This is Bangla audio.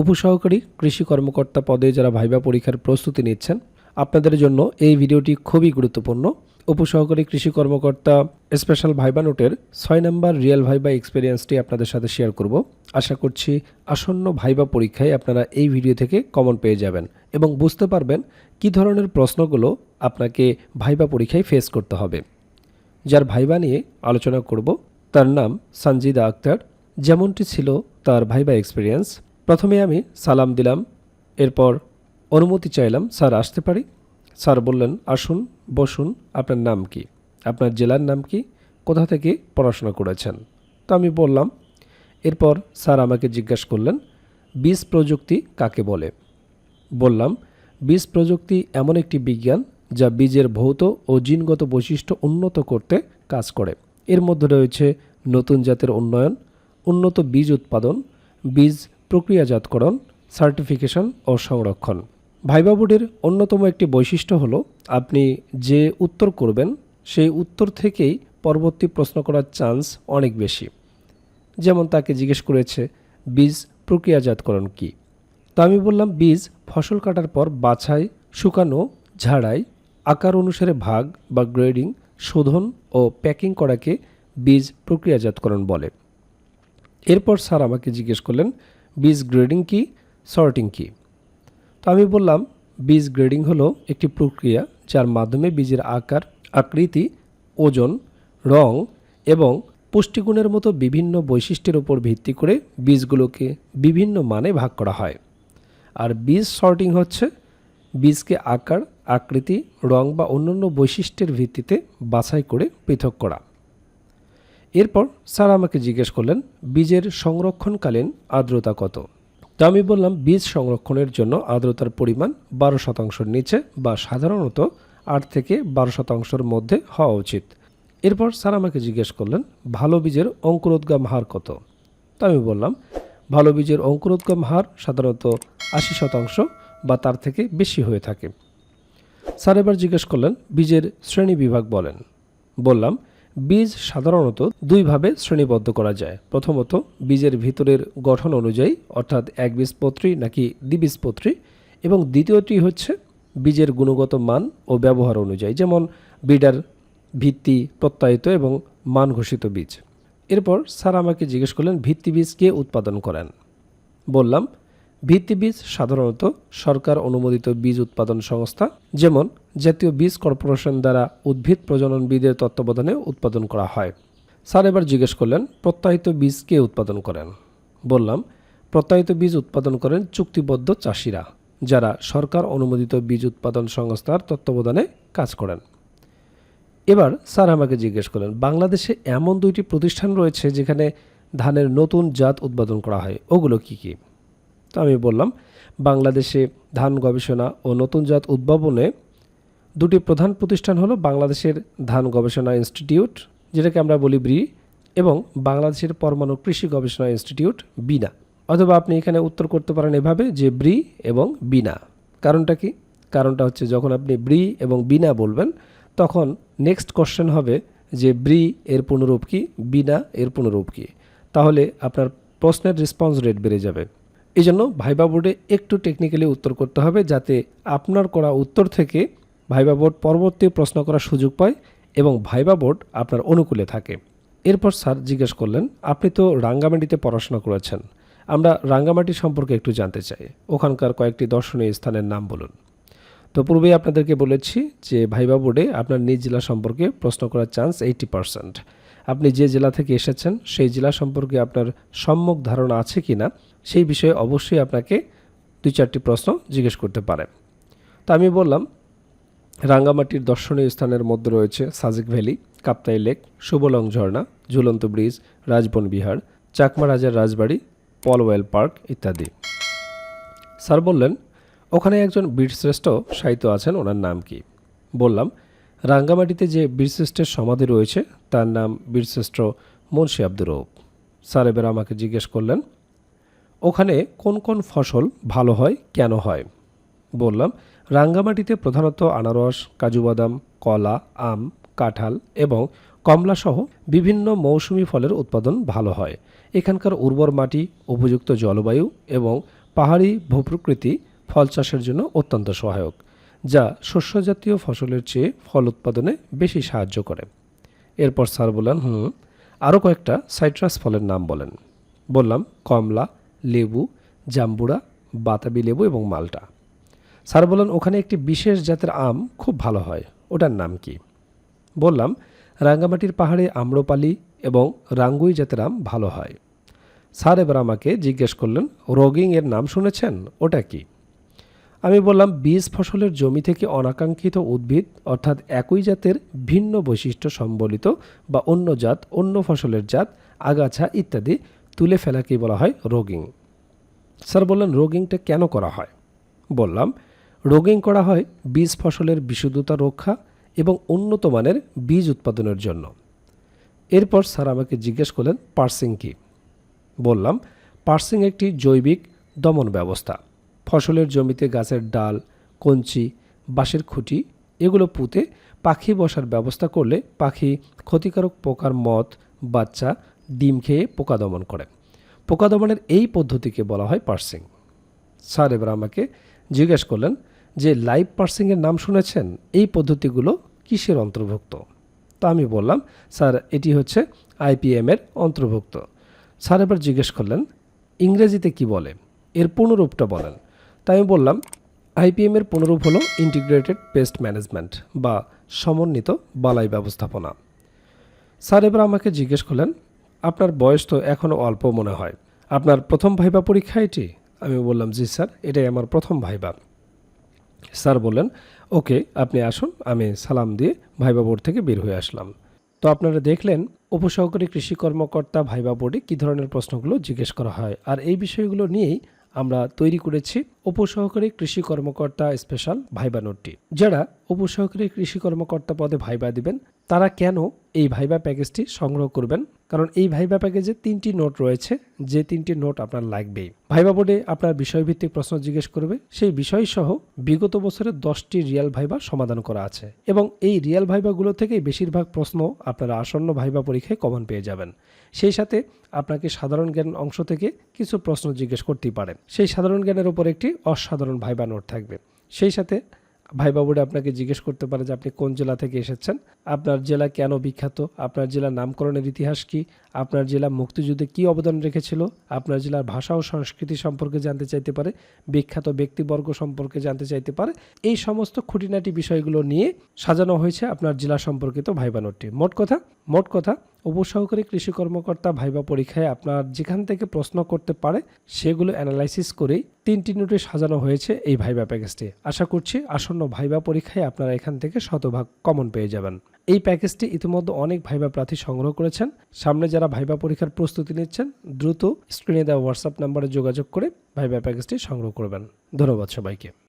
উপসহকারী কৃষি কর্মকর্তা পদে যারা ভাইবা পরীক্ষার প্রস্তুতি নিচ্ছেন, আপনাদের জন্য এই ভিডিওটি খুবই গুরুত্বপূর্ণ। উপসহকারী কৃষি কর্মকর্তা স্পেশাল ভাইবা নোটের ছয় নম্বর রিয়েল ভাইবা এক্সপিরিয়েন্সটি আপনাদের সাথে শেয়ার করব। আশা করছি আসন্ন ভাইবা পরীক্ষায় আপনারা এই ভিডিও থেকে কমন পেয়ে যাবেন এবং বুঝতে পারবেন কী ধরনের প্রশ্নগুলো আপনাকে ভাইবা পরীক্ষায় ফেস করতে হবে। যার ভাইবা নিয়ে আলোচনা করব, তার নাম সঞ্জিদা আক্তার। যেমনটি ছিল তার ভাইবা এক্সপিরিয়েন্স প্রথমে আমি সালাম দিলাম, এরপর অনুমতি চাইলাম, স্যার, আসতে পারি? স্যার বললেন, আসুন, বসুন, আপনার নাম কি? আপনার জেলার নাম কি? কোথা থেকে পড়াশোনা করেছেন? তো আমি বললাম, এরপর স্যার আমাকে জিজ্ঞাসা করলেন, বীজ প্রযুক্তি কাকে বলে? বললাম, বীজ প্রযুক্তি এমন একটি বিজ্ঞান যা বীজের ভৌত ও জিনগত বৈশিষ্ট্য উন্নত করতে কাজ করে। এর মধ্যে রয়েছে নতুন জাতের উন্নয়ন, উন্নত বীজ উৎপাদন, বীজ প্রক্রিয়াজাতকরণ সার্টিফিকেশন ও সংরক্ষণ। ভাইবা বোর্ডের অন্যতম একটি বৈশিষ্ট্য হলো, আপনি যে উত্তর করবেন, সেই উত্তর থেকেই পরবর্তী প্রশ্ন করার চান্স অনেক বেশি। যেমন তাকে জিজ্ঞেস করেছে, বীজ প্রক্রিয়াজাতকরণ কী? তো আমি বললাম, বীজ ফসল কাটার পর বাছাই, শুকানো, ঝাড়াই, আকার অনুসারে ভাগ বা গ্রেডিং, শোধন ও প্যাকিং করাকে বীজ প্রক্রিয়াজাতকরণ বলে। এরপর স্যার আমাকে জিজ্ঞেস করলেন বীজ গ্রেডিং কি, সর্টিং কি? তো আমি বললাম, বীজ গ্রেডিং হলো একটি প্রক্রিয়া যার মাধ্যমে বীজের আকার, আকৃতি, ওজন, রং এবং পুষ্টিগুণের মতো বিভিন্ন বৈশিষ্ট্যের উপর ভিত্তি করে বীজগুলোকে বিভিন্ন মানে ভাগ করা হয়। আর বীজ সর্টিং হচ্ছে বীজকে আকার, আকৃতি, রং বা অন্যান্য বৈশিষ্ট্যের ভিত্তিতে বাছাই করে পৃথক করা। এরপর স্যার আমাকে জিজ্ঞেস করলেন, বীজের সংরক্ষণকালীন আর্দ্রতা কত? তো আমি বললাম, বীজ সংরক্ষণের জন্য আর্দ্রতার পরিমাণ বারো শতাংশের নিচে বা সাধারণত আট থেকে বারো শতাংশের মধ্যে হওয়া উচিত। এরপর স্যার আমাকে জিজ্ঞেস করলেন, ভালো বীজের অঙ্কুরোদ্গম হার কত? তো আমি বললাম, ভালো বীজের অঙ্কুরোদ্গম হার সাধারণত আশি শতাংশ বা তার থেকে বেশি হয়ে থাকে। স্যার এবার জিজ্ঞেস করলেন, বীজের শ্রেণি বিভাগ বলেন। বললাম বীজ সাধারণত দুইভাবে শ্রেণীবদ্ধ করা যায়। প্রথমত, বীজের ভিতরের গঠন অনুযায়ী, অর্থাৎ একবীজপত্রী নাকি দ্বিবীজপত্রী, এবং দ্বিতীয়টি হচ্ছে বীজের গুণগত মান ও ব্যবহার অনুযায়ী, যেমন বিডার ভিত্তি প্রত্যায়িত এবং মান ঘোষিত বীজ। এরপর স্যার আমাকে জিজ্ঞেস করলেন, ভিত্তি বীজ কে উৎপাদন করেন? বললাম ভিত্তি বীজ সাধারণত সরকার অনুমোদিত বীজ উৎপাদন সংস্থা, যেমন জাতীয় বীজ কর্পোরেশন দ্বারা উদ্ভিদ প্রজনন বীজের তত্ত্বাবধানে উৎপাদন করা হয়। স্যার এবার জিজ্ঞেস করলেন, প্রত্যায়িত বীজ কে উৎপাদন করেন? বললাম, প্রত্যায়িত বীজ উৎপাদন করেন চুক্তিবদ্ধ চাষিরা, যারা সরকার অনুমোদিত বীজ উৎপাদন সংস্থার তত্ত্বাবধানে কাজ করেন। এবার স্যার আমাকে জিজ্ঞেস করলেন, বাংলাদেশে এমন দুইটি প্রতিষ্ঠান রয়েছে যেখানে ধানের নতুন জাত উৎপাদন করা হয়, ওগুলো কি কি? তো আমি বললাম, বাংলাদেশে ধান গবেষণা ও নতুন জাত উদ্ভাবনে দুটি প্রধান প্রতিষ্ঠান হলো বাংলাদেশের ধান গবেষণা ইনস্টিটিউট, যেটাকে আমরা বলি ব্রি, এবং বাংলাদেশের পরমাণু কৃষি গবেষণা ইনস্টিটিউট, বিনা। অথবা আপনি এখানে উত্তর করতে পারেন এভাবে যে ব্রি এবং বিনা। কারণটা কি? কারণটা হচ্ছে যখন আপনি ব্রি এবং বিনা বলবেন, তখন নেক্সট কোশ্চেন হবে যে ব্রি এর পুনরূপ কি, বিনা এর পুনরূপ কি? তাহলে আপনার প্রশ্নের রেসপন্স রেট বেড়ে যাবে। এই জন্য ভাইবা বোর্ডে একটু টেকনিক্যালি উত্তর করতে হবে যাতে আপনার করা উত্তর থেকে ভাইবা বোর্ড পরবর্তী প্রশ্ন করার সুযোগ পায় এবং ভাইবা বোর্ড আপনার অনুকূলে থাকে। এরপর স্যার জিজ্ঞেস করলেন, আপনি তো রাঙ্গামাটিতে পড়াশোনা করেছেন। আমরা রাঙ্গামাটি সম্পর্কে একটু জানতে চাই। ওখানকার কয়েকটি দর্শনীয় স্থানের নাম বলুন। তো পূর্বেই আপনাদেরকে বলেছি যে ভাইবা বোর্ডে আপনার নিজ জেলা সম্পর্কে প্রশ্ন করার চান্স এইটি পার্সেন্ট আপনি যে জেলা থেকে এসেছেন, সেই জেলা সম্পর্কে আপনার সম্যক ধারণা আছে কি না সেই বিষয়ে অবশ্যই আপনাকে দুই চারটি প্রশ্ন জিজ্ঞেস করতে পারে। তো আমি বললাম, রাঙ্গামাটির দর্শনীয় স্থানের মধ্যে রয়েছে সাজিক ভ্যালি, কাপ্তাই লেক সুবলং ঝর্ণা, ঝুলন্ত ব্রিজ, রাজবন বিহার, চাকমা রাজার রাজবাড়ি, পলওয়েল পার্ক ইত্যাদি। স্যার বললেন ওখানে একজন বীরশ্রেষ্ঠ সাহিত্য আছেন, ওনার নাম কি? বললাম, রাঙ্গামাটিতে যে বীরশ্রেষ্ঠের সমাধি রয়েছে, তার নাম বীরশ্রেষ্ঠ মুন্সী আব্দুর রৌফ স্যার, এবার আমাকে জিজ্ঞেস করলেন, ওখানে কোন কোন ফসল ভালো হয়, কেন হয়? বললাম, রাঙ্গামাটিতে প্রধানত আনারস কাজুবাদাম কলা, আম, কাঁঠাল এবং কমলাসহ বিভিন্ন মৌসুমি ফলের উৎপাদন ভালো হয়। এখানকার উর্বর মাটি, উপযুক্ত জলবায়ু এবং পাহাড়ি ভূপ্রকৃতি ফল চাষের জন্য অত্যন্ত সহায়ক, যা শস্যজাতীয় ফসলের চেয়ে ফল উৎপাদনে বেশি সাহায্য করে। এরপর স্যার বললেন, হুম আরও কয়েকটা সাইট্রাস ফলের নাম বলেন। বললাম, কমলা, লেবু, জাম্বুরা, বাতাবি লেবু এবং মালটা। স্যার বললেন, ওখানে একটি বিশেষ জাতের আম খুব ভালো হয়। ওটার নাম কি? বললাম, রাঙ্গামাটির পাহাড়ে আম্রপালি এবং রাঙ্গুই জাতের আম ভালো হয়। স্যার এবার আমাকে জিজ্ঞেস করলেন, রোগিং এর নাম শুনেছেন? ওটা কি? আমি বললাম, বীজ ফসলের জমি থেকে অনাকাঙ্ক্ষিত উদ্ভিদ, অর্থাৎ একই জাতের ভিন্ন বৈশিষ্ট্য সম্বলিত বা অন্য জাত, অন্য ফসলের জাত, আগাছা ইত্যাদি তুলে ফেলাকেই বলা হয়? রোগিং। স্যার বললেন, রোগিংটা কেন করা হয়? বললাম, রোগিং করা হয় বীজ ফসলের বিশুদ্ধতা রক্ষা এবং উন্নত মানের বীজ উৎপাদনের জন্য। এরপর স্যার আমাকে জিজ্ঞেস করলেন, পার্সিং কি? বললাম, পার্সিং একটি জৈবিক দমন ব্যবস্থা। ফসলের জমিতে গাছের ডাল, কঞ্চি, বাঁশের খুঁটি এগুলো পুঁতে পাখি বসার ব্যবস্থা করলে পাখি ক্ষতিকারক পোকার মদ বাচ্চা ডিম খেয়ে পোকা দমন করে। পোকা দমনের এই পদ্ধতিকে বলা হয় পার্সিং। স্যার, এবার আমাকে জিজ্ঞেস করলেন যে, লাইভ পার্সিংয়ের নাম শুনেছেন? এই পদ্ধতিগুলো কিসের অন্তর্ভুক্ত? তা আমি বললাম, স্যার, এটি হচ্ছে আইপিএম এর অন্তর্ভুক্ত। স্যার এবার জিজ্ঞেস করলেন, ইংরেজিতে কি বলে? এর পুনরূপটা বলেন। তাই আমি বললাম আইপিএম এর পুনরূপ হলো ইন্টিগ্রেটেড পেস্ট ম্যানেজমেন্ট বা সমন্বিত বালাই ব্যবস্থাপনা। স্যার, এবার আমাকে জিজ্ঞেস করলেন, আপনার বয়স তো এখনও অল্প মনে হয়। আপনার প্রথম ভাইবা পরীক্ষা এটি? আমি বললাম, জি স্যার, এটাই আমার প্রথম ভাইবা। স্যার বললেন, ওকে, আপনি আসুন, আমি সালাম দিয়ে ভাইবা বোর্ড থেকে বের হয়ে আসলাম। তো আপনারা দেখলেন, উপসহকারী কৃষি কর্মকর্তা ভাইবা বোর্ডে কী ধরনের প্রশ্নগুলো জিজ্ঞেস করা হয়। আর এই বিষয়গুলো নিয়েই আমরা তৈরি করেছি উপসহকারী কৃষি কর্মকর্তা স্পেশাল ভাইবা নোটটি। যারা উপসহকারী কৃষি কর্মকর্তা পদে ভাইবা দিবেন, তারা কেন এই ভাইবা প্যাকেজটি সংগ্রহ করবেন? কারণ এই ভাইবা প্যাকেজে তিনটি নোট রয়েছে, যে তিনটি নোট আপনার লাগবেই। ভাইবা বোর্ডে আপনার বিষয়ভিত্তিক প্রশ্ন জিজ্ঞেস করবে, সেই বিষয় সহ বিগত বছরের দশটি রিয়াল ভাইবা সমাধান করা আছে এবং এই রিয়াল ভাইবাগুলো থেকেই বেশিরভাগ প্রশ্ন আপনারা আসন্ন ভাইবা পরীক্ষায় কমন পেয়ে যাবেন। সেই সাথে আপনাকে সাধারণ জ্ঞান অংশ থেকে কিছু প্রশ্ন জিজ্ঞেস করতেই পারেন। সেই সাধারণ জ্ঞানের উপর একটি অসাধারণ ভাইবা নোট থাকবে। সেই সাথে ভাই বাবুরা আপনাকে জিজ্ঞেস করতে পারে যে আপনি কোন জেলা থেকে এসেছেন? আপনার জেলা কেন বিখ্যাত? আপনার জেলার নামকরণের ইতিহাস কি? আপনার জেলা মুক্তিযুদ্ধে কি অবদান রেখেছিল? আপনার জেলার ভাষা ও সংস্কৃতি সম্পর্কে জানতে চাইতে পারে? বিখ্যাত ব্যক্তিবর্গ সম্পর্কে জানতে চাইতে পারে? এই সমস্ত খুঁটিনাটি বিষয়গুলো নিয়ে সাজানো হয়েছে আপনার জেলা সম্পর্কিত ভাইবা নোটটি মোট কথা মোট কথা উপসহকারী কৃষি কর্মকর্তা ভাইবা পরীক্ষায় আপনার যেখান থেকে প্রশ্ন করতে পারে, সেগুলো অ্যানালাইসিস করেই তিনটি নোটে সাজানো হয়েছে এই ভাইবা প্যাকেজটি আশা করছি আসন্ন ভাইবা পরীক্ষায় আপনারা এখান থেকে শতভাগ কমন পেয়ে যাবেন। এই প্যাকেজটি ইতিমধ্যে অনেক ভাইবা প্রার্থী সংগ্রহ করেছেন। সামনে যারা ভাইবা পরীক্ষার প্রস্তুতি নিচ্ছেন, দ্রুত স্ক্রিনে দেওয়া হোয়াটসঅ্যাপ নাম্বারে যোগাযোগ করে ভাইবা প্যাকেজটি সংগ্রহ করবেন। ধন্যবাদ সবাইকে।